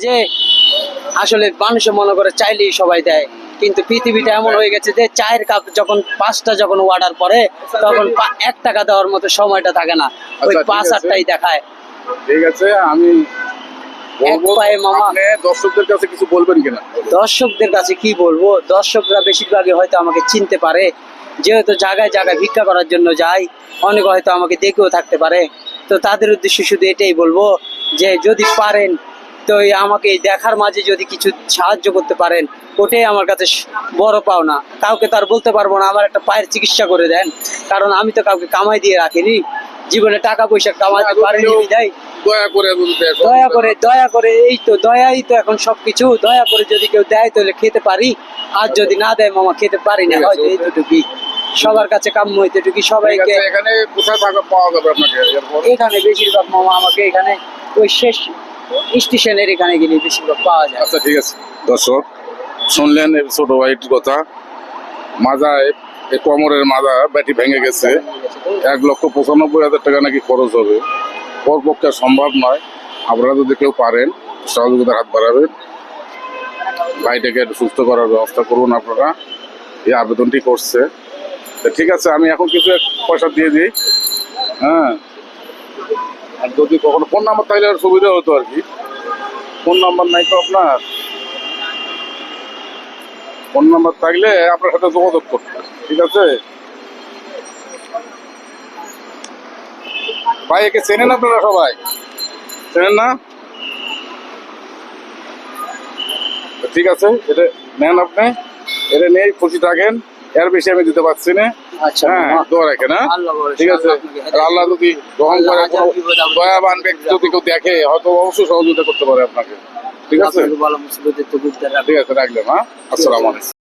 যে আসলে মানুষে মনে করে চাইলেই সবাই দেয়। কিন্তু পৃথিবীটা এমন হয়ে গেছে যে চায়ের কাপ যখন পাঁচটা যখন অর্ডার করে তখন এক টাকা দেওয়ার মতো সময়টা থাকে না। ওই আচ্ছা, পাঁচ আটটাই দেখায়। ঠিক আছে আমি কাছে কিছু বলবেন কিনা? দর্শকদের কাছে কি বলব? দর্শকরা বেশিরভাগই হয়তো আমাকে চিনতে পারে। যেহেতু জায়গায় জায়গায় ভিক্ষা করার জন্য যাই অনেকে হয়তো আমাকে দেখেও থাকতে পারে। তো তাদের উদ্দেশ্যে শুধু এটাই বলব যে যদি পারেন তো আমাকে দেখার মাঝে যদি কিছু সাহায্য করতে পারেন ওটাই আমার কাছে বড় পাওনা। কাউকে তার বলতে পারব না আমার একটা পায়ের চিকিৎসা করে দেন। কারণ আমি তো কাউকে কামাই দিয়ে রাখিনি। জীবনে টাকা পয়সা কামাইতে পারিনি বিধায় দয়া করে দয়া করে দয়া করে এই তো দয়াই তো এখন সবকিছু দয়া করে যদি কেউ দেয় তাহলে খেতে পারি। আর যদি না দেয় মামা খেতে পারি না। হয়তো এইটুকুই। সবার কাছে কাম্য ঠিক সবাইকে এখানে কোথায় পাওয়া যাবে আপনাকে? এখানে বেশিরভাগ মামা আমাকে এখানে ওই শেষ স্টেশনের এখানে গেলে বেশিরভাগ পাওয়া যায়। আচ্ছা ঠিক আছে। দর্শক, শুনলেন ছোট ভাইটির কথা। এই কোমরের মাজা ব্যাটি ভেঙে গেছে। এক লক্ষ পঁচানব্বই হাজার টাকা নাকি খরচ হবে। ওর পক্ষে সম্ভব নয়। আপনারা যদি কেউ পারেন, সহযোগিতার হাত বাড়াবেন। ভাইটাকে সুস্থ করার ব্যবস্থা করুন আপনারা। এই আবেদনটি করছে। ঠিক আছে, আমি এখন কিছু পয়সা দিয়ে দিই। হ্যাঁ। আর যদি কখনো ফোন নাম্বার আর সুবিধা হতো আর কি। ফোন নাম্বার নাই তো আপনার। ফোন নাম্বার থাকলে আপনার সাথে যোগাযোগ করতে ঠিক আছে? ভাই, একে চেনেন আপনারা সবাই? চেনেন না? ঠিক আছে, এটা নেন আপনি। এটা নিয়ে খুশি থাকেন। এর বেশি আমি দিতে পারছি না। আচ্ছা হ্যাঁ। দোয়া রাখেন হ্যাঁ। আল্লাহ ভরসা, ঠিক আছে। আল্লাহ যদি গ্রহণ করে দয়াবান ব্যক্তি যদি কেউ দেখে হয়তো অবশ্যই সহযোগিতা করতে পারে আপনাকে। ঠিক আছে? ঠিক আছে রাখলাম হ্যাঁ। আসসালামু আলাইকুম।